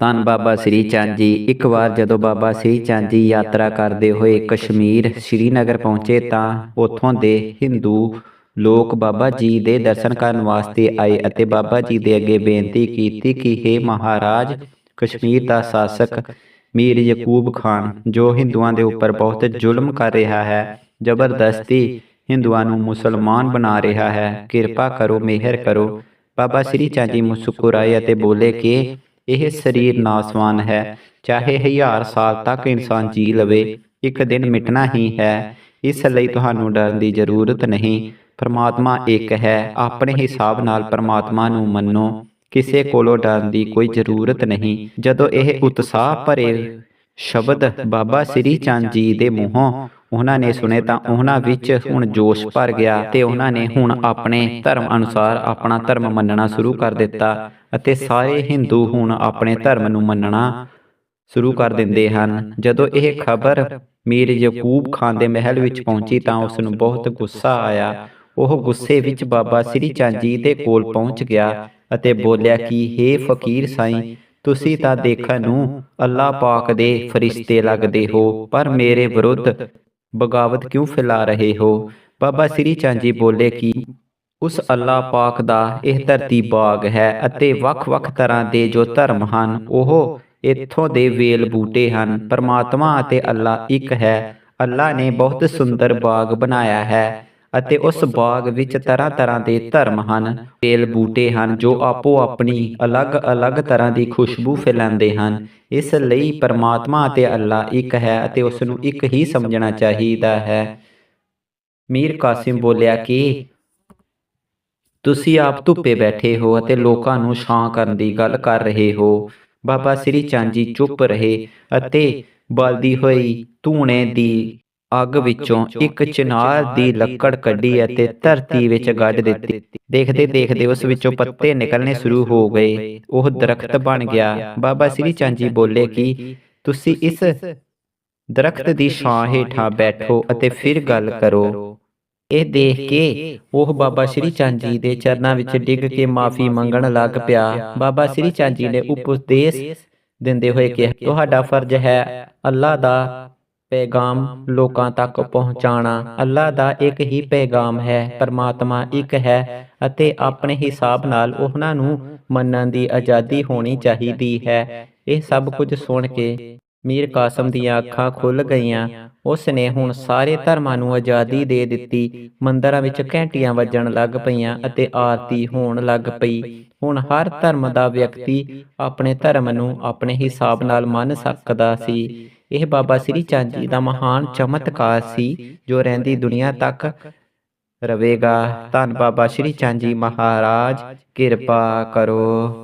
ਧੰਨ ਬਾਬਾ ਸ੍ਰੀ ਚੰਦ ਜੀ। ਇੱਕ ਵਾਰ ਜਦੋਂ ਬਾਬਾ ਸ੍ਰੀ ਚੰਦ ਜੀ ਯਾਤਰਾ ਕਰਦੇ ਹੋਏ ਕਸ਼ਮੀਰ ਸ੍ਰੀਨਗਰ ਪਹੁੰਚੇ ਤਾਂ ਉੱਥੋਂ ਦੇ ਹਿੰਦੂ ਲੋਕ ਬਾਬਾ ਜੀ ਦੇ ਦਰਸ਼ਨ ਕਰਨ ਵਾਸਤੇ ਆਏ ਅਤੇ ਬਾਬਾ ਜੀ ਦੇ ਅੱਗੇ ਬੇਨਤੀ ਕੀਤੀ ਕਿ हे ਮਹਾਰਾਜ, ਕਸ਼ਮੀਰ ਦਾ ਸ਼ਾਸਕ ਮੀਰ ਯਕੂਬ ਖਾਨ, ਜੋ ਹਿੰਦੂਆਂ ਦੇ ਉੱਪਰ ਬਹੁਤ ਜ਼ੁਲਮ ਕਰ ਰਿਹਾ ਹੈ, ਜ਼ਬਰਦਸਤੀ ਹਿੰਦੂਆਂ ਨੂੰ ਮੁਸਲਮਾਨ ਬਣਾ ਰਿਹਾ ਹੈ, ਕਿਰਪਾ ਕਰੋ, ਮਿਹਰ ਕਰੋ। ਬਾਬਾ ਸ੍ਰੀ ਚੰਦ ਜੀ ਮੁਸਕਰਾਏ ਅਤੇ ਬੋਲੇ ਕਿ ਇਹ ਸਰੀਰ ਨਾਸਵਾਨ ਹੈ। ਚਾਹੇ ਹਜ਼ਾਰ ਸਾਲ ਤੱਕ ਇਨਸਾਨ ਜੀ ਲਵੇ ਇੱਕ ਦਿਨ ਮਿਟਣਾ ਹੀ ਹੈ ਇਸ ਲਈ ਤੁਹਾਨੂੰ ਡਰਨ ਦੀ ਜ਼ਰੂਰਤ ਨਹੀਂ। ਪਰਮਾਤਮਾ ਇੱਕ ਹੈ। ਆਪਣੇ ਹਿਸਾਬ ਨਾਲ ਪਰਮਾਤਮਾ ਨੂੰ ਮੰਨੋ। ਕਿਸੇ ਕੋਲੋਂ ਡਰਨ ਦੀ ਕੋਈ ਜ਼ਰੂਰਤ ਨਹੀਂ। ਜਦੋਂ ਇਹ ਉਤਸ਼ਾਹ ਭਰੇ ਸ਼ਬਦ ਬਾਬਾ ਸ੍ਰੀ ਚੰਦ ਜੀ ਦੇ ਮੂੰਹੋਂ, ਉਹਨਾਂ ਨੇ ਸੁਨੇ ਤਾਂ ਉਹਨਾਂ ਵਿੱਚ ਹੁਣ ਜੋਸ਼ ਭਰ ਗਿਆ ਤੇ ਉਹਨਾਂ ਨੇ ਹੁਣ ਆਪਣੇ ਧਰਮ ਅਨੁਸਾਰ ਆਪਣਾ ਧਰਮ ਮੰਨਣਾ ਸ਼ੁਰੂ ਕਰ ਦਿੱਤਾ ਅਤੇ ਸਾਰੇ ਹਿੰਦੂ ਹੁਣ ਆਪਣੇ ਧਰਮ ਨੂੰ ਮੰਨਣਾ ਸ਼ੁਰੂ ਕਰ ਦਿੰਦੇ ਹਨ। ਜਦੋਂ ਇਹ ਖਬਰ ਮੀਰ ਯਕੂਬ ਖਾਨ ਦੇ ਮਹਿਲ ਵਿੱਚ ਪਹੁੰਚੀ ਤਾਂ ਉਸ ਨੂੰ ਬਹੁਤ ਗੁੱਸਾ ਆਇਆ। ਉਹ ਗੁੱਸੇ ਵਿੱਚ ਬਾਬਾ ਸ੍ਰੀ ਚੰਦ ਜੀ ਦੇ ਕੋਲ ਪਹੁੰਚ ਗਿਆ ਅਤੇ ਬੋਲਿਆ ਕਿ हे ਫਕੀਰ ਸਾਈਂ ਤੁਸੀਂ ਤਾਂ ਦੇਖਣ ਨੂੰ ਅੱਲਾਹ ਪਾਕ ਦੇ ਫਰਿਸ਼ਤੇ ਲੱਗਦੇ ਹੋ ਪਰ ਮੇਰੇ ਵਿਰੁੱਧ ਬਗਾਵਤ ਕਿਉਂ ਫੈਲਾ ਰਹੇ ਹੋ? ਬਾਬਾ ਸ੍ਰੀ ਚੰਦ ਜੀ ਬੋਲੇ ਕਿ ਉਸ ਅੱਲਾਹ ਪਾਕ ਦਾ ਇਹ ਧਰਤੀ ਬਾਗ ਹੈ ਅਤੇ ਵੱਖ-ਵੱਖ ਤਰ੍ਹਾਂ ਦੇ ਜੋ ਧਰਮ ਹਨ ਉਹ ਇੱਥੋਂ ਦੇ ਵੇਲ ਬੂਟੇ ਹਨ ਪਰਮਾਤਮਾ ਅਤੇ ਅੱਲਾਹ ਇੱਕ ਹੈ ਅੱਲਾਹ ਨੇ ਬਹੁਤ ਸੁੰਦਰ ਬਾਗ ਬਣਾਇਆ ਹੈ ਅਤੇ ਉਸ ਬਾਗ ਵਿੱਚ ਤਰ੍ਹਾਂ-ਤਰ੍ਹਾਂ ਦੇ ਧਰਮ ਹਨ। ਵੇਲ ਬੂਟੇ ਹਨ ਜੋ ਆਪੋ ਆਪਣੀ ਅਲੱਗ-ਅਲੱਗ ਤਰ੍ਹਾਂ ਦੀ ਖੁਸ਼ਬੂ ਫੈਲਾਉਂਦੇ ਹਨ। ਇਸ ਲਈ ਪਰਮਾਤਮਾ ਅਤੇ ਅੱਲਾ ਇੱਕ ਹੈ ਅਤੇ ਉਸ ਨੂੰ ਇੱਕ ਹੀ ਸਮਝਣਾ ਚਾਹੀਦਾ ਹੈ। ਮੀਰ ਕਾਸਿਮ ਬੋਲਿਆ ਕਿ ਤੁਸੀਂ ਆਪ ਧੁੱਪੇ ਬੈਠੇ ਹੋ ਅਤੇ ਲੋਕਾਂ ਨੂੰ ਛਾਂ ਕਰਨ ਦੀ ਗੱਲ ਕਰ ਰਹੇ ਹੋ। ਬਾਬਾ ਸ੍ਰੀ ਚੰਦ ਜੀ ਚੁੱਪ ਰਹੇ ਅਤੇ ਬਲਦੀ ਹੋਈ ਧੂਣੇ ਦੀ ਅੱਗ ਵਿੱਚੋਂ ਇੱਕ ਚਿਨਾਰ ਦੀ ਲੱਕੜ ਕੱਢੀ ਅਤੇ ਧਰਤੀ ਵਿੱਚ ਗੱਡ ਦਿੱਤੀ। ਦੇਖਦੇ ਦੇਖਦੇ ਉਸ ਵਿੱਚੋਂ ਪੱਤੇ ਨਿਕਲਣੇ ਸ਼ੁਰੂ ਹੋ ਗਏ। ਉਹ ਦਰਖਤ ਬਣ ਗਿਆ। ਬਾਬਾ ਸ੍ਰੀ ਚੰਦ ਜੀ ਬੋਲੇ ਕਿ ਤੁਸੀਂ ਇਸ ਦਰਖਤ ਦੀ ਛਾਂ ਹੇਠਾਂ ਬੈਠੋ ਅਤੇ ਫਿਰ ਗੱਲ ਕਰੋ। ਇਹ ਦੇਖ ਕੇ ਉਹ ਬਾਬਾ ਸ੍ਰੀ ਚੰਦ ਜੀ ਦੇ ਚਰਨਾਂ ਵਿੱਚ ਡਿੱਗ ਕੇ ਮਾਫੀ ਮੰਗਣ ਲੱਗ ਪਿਆ। ਬਾਬਾ ਸ੍ਰੀ ਚੰਦ ਜੀ ਨੇ ਉਪਦੇਸ਼ ਦਿੰਦੇ ਹੋਏ ਕਿਹਾ ਤੁਹਾਡਾ ਫਰਜ਼ ਹੈ ਅੱਲਾ ਦਾ ਪੈਗਾਮ ਲੋਕਾਂ ਤੱਕ ਪਹੁੰਚਾਉਣਾ ਅੱਲਾ ਦਾ ਇੱਕ ਹੀ ਪੈਗਾਮ ਹੈ, ਪਰਮਾਤਮਾ ਇੱਕ ਹੈ ਅਤੇ ਆਪਣੇ ਹਿਸਾਬ ਨਾਲ ਉਹਨਾਂ ਨੂੰ ਮੰਨਣ ਦੀ ਆਜ਼ਾਦੀ ਹੋਣੀ ਚਾਹੀਦੀ ਹੈ। ਇਹ ਸਭ ਕੁਝ ਸੁਣ ਕੇ ਮੀਰ ਕਾਸਮ ਦੀਆਂ ਅੱਖਾਂ ਖੁੱਲ ਗਈਆਂ। ਉਸ ਨੇ ਹੁਣ ਸਾਰੇ ਧਰਮਾਂ ਨੂੰ ਆਜ਼ਾਦੀ ਦੇ ਦਿੱਤੀ। ਮੰਦਰਾਂ ਵਿੱਚ ਘੰਟੀਆਂ ਵੱਜਣ ਲੱਗ ਪਈਆਂ ਅਤੇ ਆਰਤੀ ਹੋਣ ਲੱਗ ਪਈ। ਹੁਣ ਹਰ ਧਰਮ ਦਾ ਵਿਅਕਤੀ ਆਪਣੇ ਧਰਮ ਨੂੰ ਆਪਣੇ ਹਿਸਾਬ ਨਾਲ ਮੰਨ ਸਕਦਾ ਸੀ। ਇਹ ਬਾਬਾ ਸ੍ਰੀ ਚੰਦ ਜੀ ਦਾ ਮਹਾਨ ਚਮਤਕਾਰ ਸੀ ਜੋ ਰਹਿੰਦੀ ਦੁਨੀਆ ਤੱਕ ਰਵੇਗਾ। ਧੰਨ ਬਾਬਾ ਸ੍ਰੀ ਚੰਦ ਜੀ ਮਹਾਰਾਜ, ਕਿਰਪਾ ਕਰੋ।